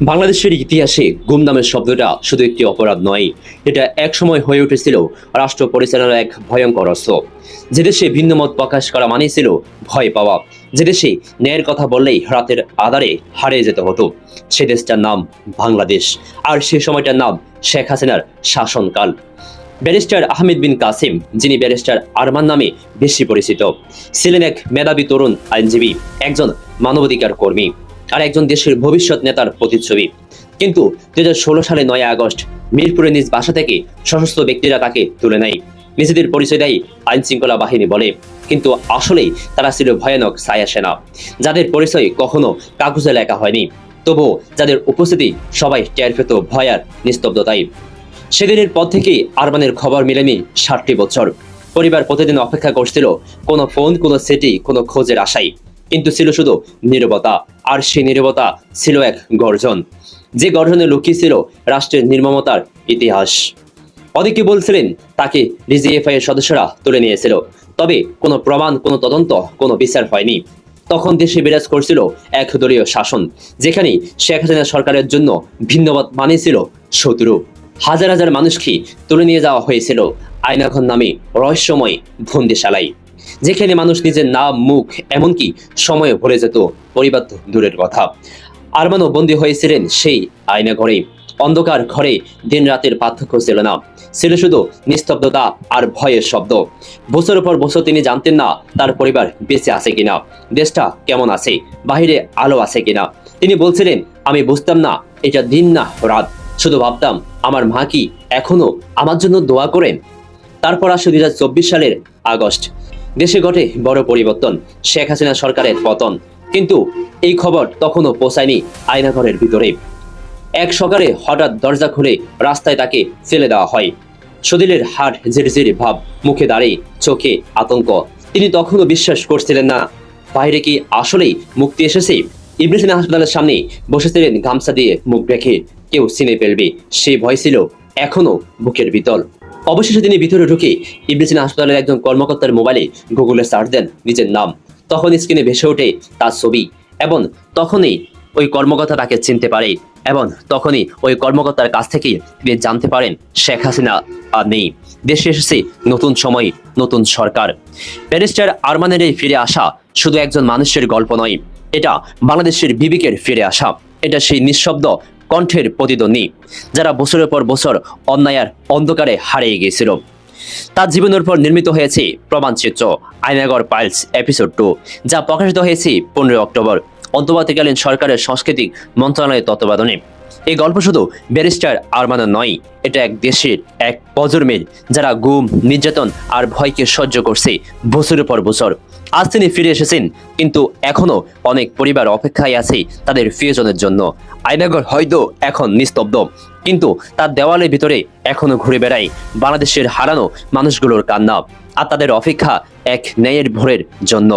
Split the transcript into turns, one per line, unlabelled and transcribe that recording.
বাংলাদেশের ইতিহাসে গুম নামের শব্দটা শুধু একটি অপরাধ নয়, এটা একসময় হয়ে উঠেছিল রাষ্ট্র পরিচালনার এক ভয়ঙ্কর অস্ত্র। যে দেশে ভিন্ন মত প্রকাশ করা মানেই ছিল ভয় পাওয়া। যে দেশে ন্যায়ের কথা বললেই রাতের আধারে হারিয়ে যেতে হতো। সে দেশটার নাম বাংলাদেশ, আর সে সময়টার নাম শেখ হাসিনার শাসনকাল। ব্যারিস্টার আহমেদ বিন কাসিম, যিনি ব্যারিস্টার আরমান নামে বেশি পরিচিত, ছিলেন এক মেধাবী তরুণ আইনজীবী, একজন মানবাধিকার কর্মী। আর একজন দেশের ভবিষ্যৎ নেতার প্রতিচ্ছবি। কিন্তু দুই হাজার ষোলো সালে নয় আগস্ট মিরপুরে নিজ বাসা থেকে সশস্ত্র ব্যক্তিরা তাকে তুলে নেয়। নিজেদের পরিচয় দেয় আইন শৃঙ্খলা বাহিনী বলে। কিন্তু আসলেই তারা ছিল ভয়ানক ছায়া সেনা, যাদের পরিচয় কখনো কাগজে লেখা হয়নি। তবুও যাদের উপস্থিতি সবাই টের পেত ভয় আর নিস্তব্ধতায়। সেদিনের পর থেকেই আরমানের খবর মেলেনি ষাটটি বছর। পরিবার প্রতিদিন অপেক্ষা করছিল, কোনো ফোন, কোনো সিটি, কোনো খোঁজের আশাই কিন্তু ছিল শুধু নীরবতা, আর সেই নীরবতা ছিল এক গর্জন। যে গর্জনে লুকিয়ে ছিল রাষ্ট্রের নির্মমতার ইতিহাস। অনেকে বলছিলেন, তাকে ডিজিএফআই এর সদস্যরা তুলে নিয়েছিল। তবে কোনো প্রমাণ, কোনো তদন্ত, কোনো বিচার হয়নি। তখন দেশে বিরাজ করছিল এক দলীয় শাসন, যেখানে শেখ হাসিনা সরকারের জন্য ভিন্নমত মানেছিল শত্রু। হাজার হাজার মানুষকে তুলে নিয়ে যাওয়া হয়েছিল আয়নাঘর নামে রহস্যময় বন্দিশালায়। যেখানে মানুষ নিজের নাম, মুখ, এমনকি সময় ভরে যেত পরিবার দূরের কথা। আরমানও বন্দী হয়েছিলেন সেই আয়নাঘরে অন্ধকার ঘরে দিন রাতের পার্থক্য ছিল না। ছিল শুধু নিস্তব্ধতা আর ভয়ের শব্দ। বছর পর বছর তিনি জানতেন না তার পরিবার বেঁচে আছে কিনা, দেশটা কেমন আছে, বাহিরে আলো আছে কিনা। তিনি বলছিলেন, আমি বুঝতাম না, এটা দিন না রাত। শুধু ভাবতাম, আমার মা কি এখনও আমার জন্য দোয়া করেন? তারপর আসে চব্বিশ সালের আগস্ট। দেশে ঘটে বড় পরিবর্তন। শেখ হাসিনা সরকারের পতন। কিন্তু এই খবর তখনও পৌঁছায়নি আয়নাঘরের ভিতরে। এক সকালে হঠাৎ দরজা খুলে রাস্তায় তাকে ফেলে দেওয়া হয়। সদিলের হাট ঝিরঝিরি ভাব, মুখে দাঁড়িয়ে চোখে আতঙ্ক। তিনি তখনও বিশ্বাস করছিলেন না। বাইরে কি আসলেই মুক্তি এসেছে? ইব্রিসিন হাসপাতালের সামনে বসেছিলেন গামছা দিয়ে মুখ রেখে। কেউ চিনে ফেলবে, সে ভয় ছিল এখনও বুকের ভিতর। অবশেষে তিনি ভিতরে ঢুকে ইব্রিসিন হাসপাতালের একজন কর্মকর্তার মোবাইলে গুগলে সার্চ দেন নিজের নাম। তখন স্ক্রিনে ভেসে ওঠে তার ছবি এবং তখনই ওই কর্মকর্তা তাকে চিনতে পারে এবং তখনই ওই কর্মকর্তার কাছ থেকে তিনি জানতে পারেন শেখ হাসিনা আর নেই। দেশে এসেছে নতুন সময়, নতুন সরকার। ব্যারিস্টার আরমানের এই ফিরে আসা শুধু একজন মানুষের গল্প নয়, এটা বাংলাদেশের বিবেকের ফিরে আসা। এটা সেই নিঃশব্দ কণ্ঠের প্রতিদ্বন্দ্বী, যারা বছরের পর বছর অন্যায়ের অন্ধকারে হারিয়ে গিয়েছিল। তার জীবনের উপর নির্মিত হয়েছে প্রমাণচিত্র আইনাগর পাইলস এপিসোড টু, যা প্রকাশিত হয়েছে পনেরোই অক্টোবর। অন্তর্বর্তীকালীন সরকারের সাংস্কৃতিক মন্ত্রণালয়ের তত্ত্বাবধানে। এই গল্প শুধু ব্যারিস্টার আরমানা নয়, এটা এক দেশের এক প্রজন্মের যারা গুম, নির্যাতন আর ভয়কে সহ্য করছে বছরের পর বছর। আজ তিনি ফিরে এসেছেন, কিন্তু এখনও অনেক পরিবার অপেক্ষায় আছে তাদের প্রিয়জনের জন্য। আয়নাগর হয়তো এখন নিস্তব্ধ, কিন্তু তার দেওয়ালের ভিতরে এখনও ঘুরে বেড়ায় বাংলাদেশের হারানো মানুষগুলোর কান্না আর তাদের অপেক্ষা এক ন্যায়ের ভোরের জন্য।